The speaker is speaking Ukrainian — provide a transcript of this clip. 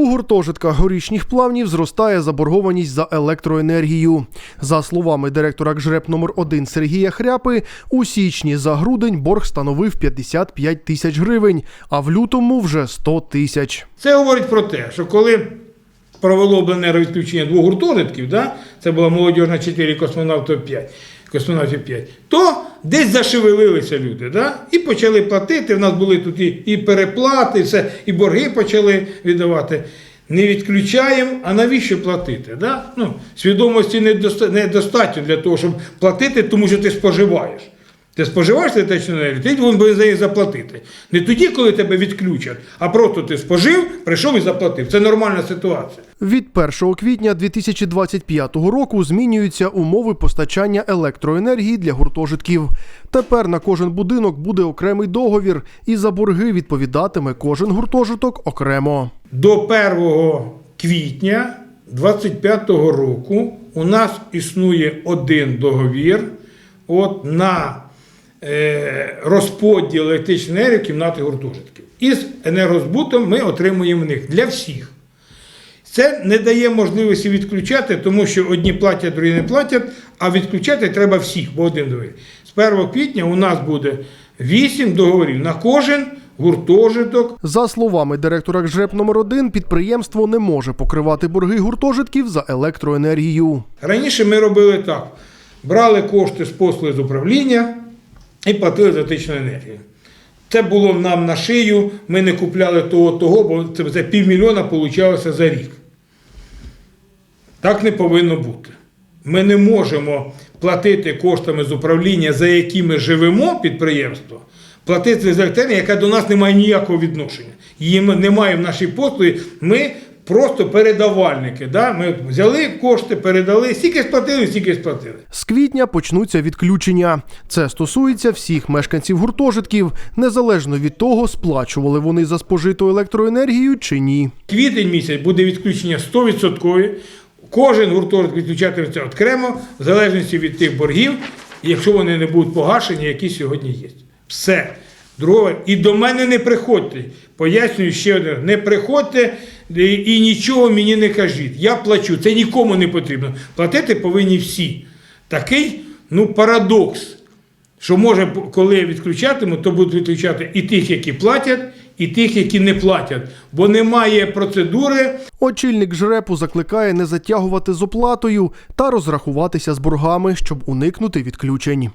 У гуртожитках горішніх плавнів зростає заборгованість за електроенергію. За словами директора КЖРЕП номер 1 Сергія Хряпи, у січні за грудень борг становив 55 тисяч гривень, а в лютому вже 100 тисяч. Це говорить про те, що коли провело обленерго відключення двох гуртожитків, да, це була молодіжна 4 космонавтів 5, космонавтів 5, то десь зашевелилися люди, да, і почали платити. В нас були тут і, і переплати, і все, і борги почали віддавати. Не відключаємо, а навіщо платити? Да? Ну, свідомості недостатньо для того, щоб платити, тому що ти споживаєш. Ти споживаєш електричну енергію, ти повинен за неї заплатити. Не тоді, коли тебе відключать, а просто ти спожив, прийшов і заплатив. Це нормальна ситуація. Від 1 квітня 2025 року змінюються умови постачання електроенергії для гуртожитків. Тепер на кожен будинок буде окремий договір, і за борги відповідатиме кожен гуртожиток окремо. До 1 квітня 2025 року у нас існує один договір от, на розподіл електричної енергії в кімнати гуртожитків. Із енергозбутом ми отримуємо в них для всіх. Це не дає можливості відключати, тому що одні платять, другі не платять, а відключати треба всіх, бо один договір. З 1 квітня у нас буде 8 договорів на кожен гуртожиток За словами директора КЖРЕП номер 1 підприємство не може покривати борги гуртожитків за електроенергію. Раніше ми робили так: брали кошти з послуги з управління і платили за електричну енергію. Це було нам на шию, ми не купляли того, того, бо це, це півмільйона получалося за рік. Так не повинно бути. Ми не можемо платити коштами з управління, за які ми живемо підприємство, платити за електроенергію, яка до нас не має ніякого відношення. Її немає в нашій послугі. Ми просто передавальники. Да? Ми взяли кошти, передали, стільки сплатили, стільки сплатили. З квітня почнуться відключення. Це стосується всіх мешканців гуртожитків, незалежно від того, сплачували вони за спожиту електроенергію чи ні. Квітень місяць буде відключення 100%. Кожен гуртожиток відключатиметься окремо, в залежності від тих боргів, якщо вони не будуть погашені, які сьогодні є. Все. Друге, і до мене не приходьте. Пояснюю ще раз. Не приходьте і, нічого мені не кажіть. Я плачу. Це нікому не потрібно. Платити повинні всі. Такий ну, парадокс. Що може, коли відключатимуть, то будуть відключати і тих, які платять, і тих, які не платять. Бо немає процедури Очільник ЖРЕПу закликає не затягувати з оплатою та розрахуватися з боргами, щоб уникнути відключень.